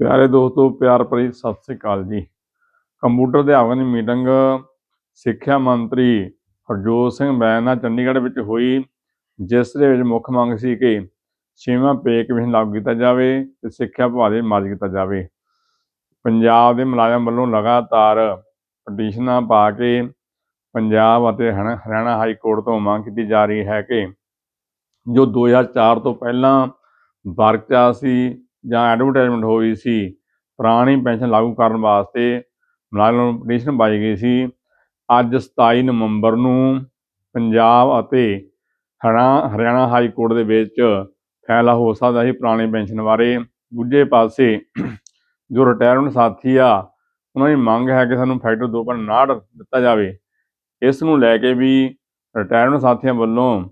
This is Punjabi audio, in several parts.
ਪਿਆਰੇ ਦੋਸਤੋ, ਪਿਆਰ ਭਰੀ ਸਤਿ ਸ੍ਰੀ ਅਕਾਲ ਜੀ। ਕੰਪਿਊਟਰ ਅਧਿਆਪਕਾਂ ਦੀ ਮੀਟਿੰਗ ਸਿੱਖਿਆ ਮੰਤਰੀ ਹਰਜੋਤ ਸਿੰਘ ਬੈਨ ਨਾਲ ਚੰਡੀਗੜ੍ਹ ਵਿੱਚ ਹੋਈ, ਜਿਸ ਦੇ ਵਿੱਚ ਮੁੱਖ ਮੰਗ ਸੀ ਕਿ ਛੇਵਾਂ ਪੇ ਕਮਿਸ਼ਨ ਲਾਗੂ ਕੀਤਾ ਜਾਵੇ ਤੇ ਸਿੱਖਿਆ ਵਿਭਾਗ ਦੇ ਮਾਰਜ ਕੀਤਾ ਜਾਵੇ। ਪੰਜਾਬ ਦੇ ਮੁਲਾਜ਼ਮ ਵੱਲੋਂ ਲਗਾਤਾਰ ਪਟੀਸ਼ਨਾਂ ਪਾ ਕੇ ਪੰਜਾਬ ਅਤੇ ਹਰਿਆਣਾ ਹਾਈ ਕੋਰਟ ਤੋਂ ਮੰਗ ਕੀਤੀ ਜਾ ਰਹੀ ਹੈ ਕਿ ਜੋ 2004 ਤੋਂ ਪਹਿਲਾਂ ਵਰਕਚਾ ਸੀ ਜਾਂ ਐਡਵਰਟਾਈਜ਼ਮੈਂਟ ਹੋਈ ਸੀ, ਪੁਰਾਣੀ ਪੈਨਸ਼ਨ ਲਾਗੂ ਕਰਨ ਵਾਸਤੇ ਮੁਲਾਜ਼ਮਾਂ ਪਟੀਸ਼ਨ ਪਾਈ ਗਈ ਸੀ। ਅੱਜ 27 ਨਵੰਬਰ ਨੂੰ ਪੰਜਾਬ ਅਤੇ ਹਰਿਆ- ਹਰਿਆਣਾ ਹਾਈ ਕੋਰਟ ਦੇ ਵਿੱਚ ਫੈਸਲਾ ਹੋ ਸਕਦਾ ਸੀ ਪੁਰਾਣੀ ਪੈਨਸ਼ਨ ਬਾਰੇ। ਦੂਜੇ ਪਾਸੇ ਜੋ ਰਿਟਾਇਰਮੈਂਟ ਸਾਥੀ ਆ, ਉਹਨਾਂ ਦੀ ਮੰਗ ਹੈ ਕਿ ਸਾਨੂੰ ਫੈਕਟਰ 2.59 ਦਿੱਤਾ ਜਾਵੇ। ਇਸ ਨੂੰ ਲੈ ਕੇ ਵੀ ਰਿਟਾਇਰਮੈਂਟ ਸਾਥੀਆਂ ਵੱਲੋਂ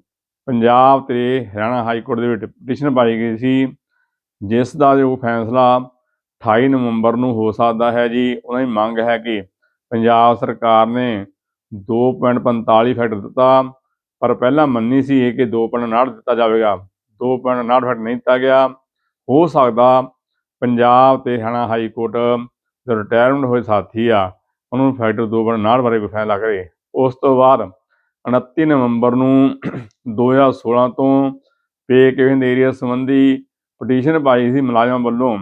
ਪੰਜਾਬ ਤੇ ਹਰਿਆਣਾ ਹਾਈ ਕੋਰਟ ਦੇ ਵਿੱਚ ਪਟੀਸ਼ਨ ਪਾਈ ਗਈ ਸੀ। ਜਿਸ ਦਾ ਜੋ ਫੈਸਲਾ 28 ਨਵੰਬਰ ਨੂੰ ਹੋ ਸਕਦਾ ਹੈ ਜੀ ਉਹਨਾਂ ਦੀ ਮੰਗ ਹੈ ਕਿ ਪੰਜਾਬ ਸਰਕਾਰ ਨੇ 2.45 ਫੈਕਟ ਦਿੱਤਾ, ਪਰ ਪਹਿਲਾਂ ਮੰਨੀ ਸੀ ਇਹ ਕਿ 2.59 ਦਿੱਤਾ ਜਾਵੇਗਾ। 2.59 ਫੈਕਟ ਨਹੀਂ ਦਿੱਤਾ ਗਿਆ। ਹੋ ਸਕਦਾ ਪੰਜਾਬ ਤੇ ਹਰਿਆਣਾ ਹਾਈ ਕੋਰਟ ਜੋ ਰਿਟਾਇਰਮੈਂਟ ਹੋਏ ਸਾਥੀ ਆ, ਉਹਨਾਂ ਨੂੰ ਫੈਕਟਰ 2.59 ਬਾਰੇ ਕੋਈ ਫੈਸਲਾ ਕਰੇ। ਉਸ ਤੋਂ ਬਾਅਦ 29 ਨਵੰਬਰ ਨੂੰ 2016 ਤੋਂ ਪੇ ਕੇਵਿੰਦ ਏਰੀਆ ਸੰਬੰਧੀ ਪਟੀਸ਼ਨ ਪਾਈ ਸੀ ਮੁਲਾਜ਼ਮਾਂ ਵੱਲੋਂ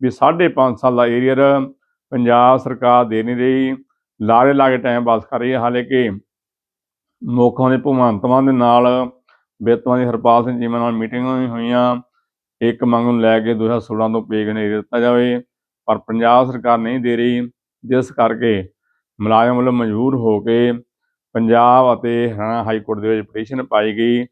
ਵੀ 5.5 ਸਾਲ ਦਾ ਏਰੀਅਰ ਪੰਜਾਬ ਸਰਕਾਰ ਦੇ ਨਹੀਂ ਰਹੀ, ਲਾਰੇ ਲਾ ਕੇ ਟਾਈਮ ਪਾਸ ਕਰ ਰਹੀ ਹੈ, ਹਾਲੇ ਕਿ ਮੁੱਖਾਂ ਦੇ ਭਗਵੰਤ ਮਾਨ ਦੇ ਨਾਲ ਵਿੱਤਵਾਂ ਦੀ ਹਰਪਾਲ ਸਿੰਘ ਚੀਮਾ ਨਾਲ ਮੀਟਿੰਗਾਂ ਵੀ ਹੋਈਆਂ। ਇੱਕ ਮੰਗ ਨੂੰ ਲੈ ਕੇ 2016 ਤੋਂ ਪੇ ਕੇਵਿੰਦ ਦਿੱਤਾ ਜਾਵੇ, ਪਰ ਪੰਜਾਬ ਸਰਕਾਰ ਨਹੀਂ ਦੇ ਰਹੀ। ਜਿਸ ਕਰਕੇ ਮੁਲਾਜ਼ਮ ਵੱਲੋਂ ਮਜਬੂਰ ਹੋ ਕੇ ਪੰਜਾਬ ਅਤੇ ਹਰਿਆਣਾ ਹਾਈ ਕੋਰਟ ਦੇ ਵਿੱਚ ਪਟੀਸ਼ਨ ਪਾਈ ਗਈ।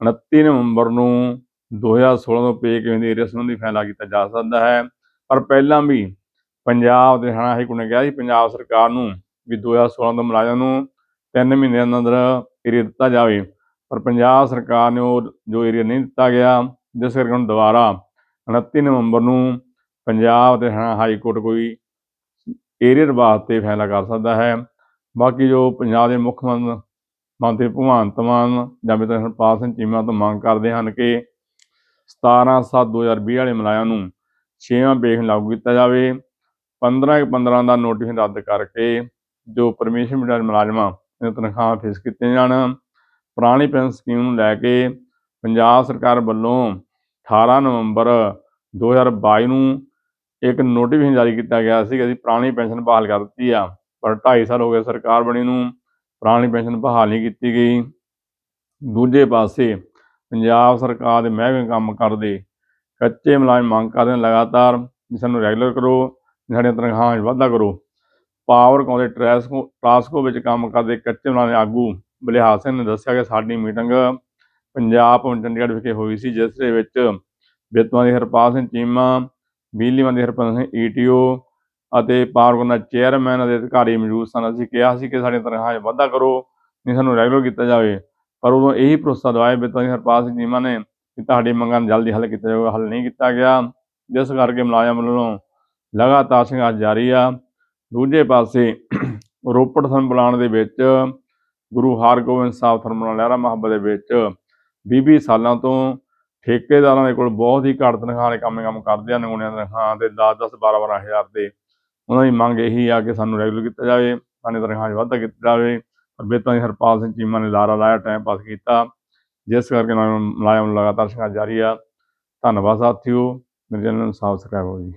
29 ਨਵੰਬਰ ਨੂੰ 2016 ਤੋਂ ਪੇ ਕਿਵੇਂ ਦੇ ਏਰੀਆ ਸੰਬੰਧੀ ਫੈਸਲਾ ਕੀਤਾ ਜਾ ਸਕਦਾ ਹੈ। ਪਰ ਪਹਿਲਾਂ ਵੀ ਪੰਜਾਬ ਦੇ ਹਰਿਆਣਾ ਹਾਈ ਕੋਰਟ ਨੇ ਕਿਹਾ ਸੀ, ਪੰਜਾਬ ਸਰਕਾਰ ਨੂੰ ਵੀ 2016 ਤੋਂ ਮੁਲਾਜ਼ਮ ਨੂੰ 3 ਮਹੀਨਿਆਂ ਦੇ ਅੰਦਰ ਏਰੀਆ ਦਿੱਤਾ ਜਾਵੇ। ਪਰ ਪੰਜਾਬ ਸਰਕਾਰ ਨੇ ਉਹ ਜੋ ਏਰੀਆ ਨਹੀਂ ਦਿੱਤਾ ਗਿਆ, ਜਿਸ ਕਰਕੇ ਹੁਣ ਦੁਬਾਰਾ 29 ਨਵੰਬਰ ਨੂੰ ਪੰਜਾਬ ਤੇ ਹਰਿਆਣਾ ਹਾਈ ਕੋਰਟ ਕੋਈ ਏਰੀਅਰ ਵਾਸਤੇ ਫੈਸਲਾ ਕਰ ਸਕਦਾ ਹੈ। ਬਾਕੀ ਜੋ ਪੰਜਾਬ ਦੇ ਮੁੱਖ ਮੰਤ- ਮੰਤਰੀ ਭਗਵੰਤ ਮਾਨ ਜਾਂ ਵੀ ਹਰਪਾਲ ਸਿੰਘ ਚੀਮਾ ਤੋਂ ਮੰਗ ਕਰਦੇ ਹਨ ਕਿ 17/7/2020 ਵਾਲੇ ਮੁਲਾਜ਼ਮਾਂ ਨੂੰ ਛੇਵਾਂ ਵੇਖ ਲਾਗੂ ਕੀਤਾ ਜਾਵੇ। 15 15 ਦਾ ਨੋਟੀਫਿਕੇਸ਼ਨ ਰੱਦ ਕਰਕੇ ਜੋ ਪਰਮਿਸ਼ਨ ਮਿਲਣ ਮੁਲਾਜ਼ਮਾਂ ਦੀਆਂ ਤਨਖਾਹਾਂ ਫਿਕਸ ਕੀਤੀਆਂ ਜਾਣ। ਪੁਰਾਣੀ ਪੈਨਸ਼ਨ ਸਕੀਮ ਨੂੰ ਲੈ ਕੇ ਪੰਜਾਬ ਸਰਕਾਰ ਵੱਲੋਂ 18 ਨਵੰਬਰ 2022 ਨੂੰ ਇੱਕ ਨੋਟੀਫਿਕੇਸ਼ਨ ਜਾਰੀ ਕੀਤਾ ਗਿਆ ਸੀ ਕਿ ਅਸੀਂ ਪੁਰਾਣੀ ਪੈਨਸ਼ਨ ਬਹਾਲ ਕਰ ਦਿੱਤੀ ਆ। ਪਰ 2.5 ਸਾਲ ਹੋ ਗਏ ਸਰਕਾਰ ਬਣੀ ਨੂੰ, ਪੁਰਾਣੀ ਪੈਨਸ਼ਨ ਬਹਾਲ ਨਹੀਂ ਕੀਤੀ ਗਈ। ਦੂਜੇ ਪਾਸੇ ਪੰਜਾਬ ਸਰਕਾਰ ਦੇ ਮਹਿਕਮੇ ਕੰਮ ਕਰਦੇ, ਕੱਚੇ ਮੁਲਾਜ਼ਮ ਮੰਗ ਕਰਦੇ ਨੇ ਲਗਾਤਾਰ ਵੀ ਸਾਨੂੰ ਰੈਗੂਲਰ ਕਰੋ ਸਾਡੀਆਂ ਤਨਖਾਹਾਂ 'ਚ ਵਾਧਾ ਕਰੋ। ਪਾਵਰ ਕੌਮ ਦੇ ਟ੍ਰੈਸਕੋ, ਟਰਾਸਕੋ ਵਿੱਚ ਕੰਮ ਕਰਦੇ ਕੱਚੇ ਮੁਲਾਜ਼ਮ ਆਗੂ ਬਲਿਹਾਰ ਸਿੰਘ ਨੇ ਦੱਸਿਆ ਕਿ ਸਾਡੀ ਮੀਟਿੰਗ ਪੰਜਾਬ ਭਵਨ ਚੰਡੀਗੜ੍ਹ ਵਿਖੇ ਹੋਈ ਸੀ, ਜਿਸ ਦੇ ਵਿੱਚ ਵਿੱਤਵਾਂ ਦੀ ਹਰਪਾਲ ਸਿੰਘ ਚੀਮਾ ਬਿਜਲੀ ਮੰਤਰੀ ਹਰਪਾਲ ਸਿੰਘ ਈਟੀਓ ਅਤੇ ਪਾਵਰਕੌਮ ਦਾ ਚੇਅਰਮੈਨ ਅਤੇ ਅਧਿਕਾਰੀ ਮੌਜੂਦ ਸਨ। ਅਸੀਂ ਕਿਹਾ ਸੀ ਕਿ ਸਾਡੀਆਂ ਤਨਖਾਹਾਂ 'ਚ ਵਾਧਾ ਕਰੋ, ਨਹੀਂ ਸਾਨੂੰ ਰੈਗੂਲਰ ਕੀਤਾ ਜਾਵੇ। ਪਰ ਉਦੋਂ ਇਹੀ ਭਰੋਸਾ ਦਵਾਇਆ ਵਿੱਤਵਾਂ ਹਰਪਾਲ ਸਿੰਘ ਚੀਮਾ ਨੇ ਕਿ ਤੁਹਾਡੀ ਮੰਗਾਂ ਨੂੰ ਜਲਦੀ ਹੱਲ ਕੀਤਾ ਜਾਊਗਾ, ਹੱਲ ਨਹੀਂ ਕੀਤਾ ਗਿਆ। ਜਿਸ ਕਰਕੇ ਮੁਲਾਜ਼ਮ ਵੱਲੋਂ ਲਗਾਤਾਰ ਸੰਘਰਸ਼ ਜਾਰੀ ਆ। ਦੂਜੇ ਪਾਸੇ ਰੋਪੜ ਸੰਬਲਾਣ ਦੇ ਵਿੱਚ ਗੁਰੂ ਹਰਗੋਬਿੰਦ ਸਾਹਿਬ ਥਰਮਲ ਲਹਿਰਾ ਮੁਹੱਬਤ ਦੇ ਵਿੱਚ 20 ਸਾਲਾਂ ਤੋਂ ਠੇਕੇਦਾਰਾਂ ਦੇ ਕੋਲ ਬਹੁਤ ਹੀ ਘੱਟ ਤਨਖਾਹ ਦੇ ਕੰਮ ਕੰਮ ਕਰਦੇ ਆ ਨਗੂਣਿਆਂ ਦੀ ਤਨਖਾਹ ਤੇ 10 10 12 12 ਹਜ਼ਾਰ ਦੇ। ਉਹਨਾਂ ਦੀ ਮੰਗ ਇਹੀ ਆ ਕਿ ਸਾਨੂੰ ਰੈਗੂਲਰ ਕੀਤਾ ਜਾਵੇ ਸਾਨੂੰ ਤਨਖਾਹ 'ਚ ਵਾਧਾ ਕੀਤਾ ਜਾਵੇ। ਪਰ ਬੇਤਾਂ ਹਰਪਾਲ ਸਿੰਘ ਚੀਮਾ ਨੇ ਲਾਰਾ ਲਾਇਆ ਟਾਈਮ ਪਾਸ ਕੀਤਾ। ਜਿਸ ਕਰਕੇ ਮੁਲਾਜ਼ਮ ਮੁਲਾਜ਼ਮ ਲਗਾਤਾਰ ਸੰਘਰਸ਼ ਜਾਰੀ ਆ। ਧੰਨਵਾਦ ਸਾਥੀਓ, ਮੇਰੇ ਚੈਨਲ ਨੂੰ ਸਬਸਕ੍ਰਾਈਬ ਕਰੋ ਜੀ।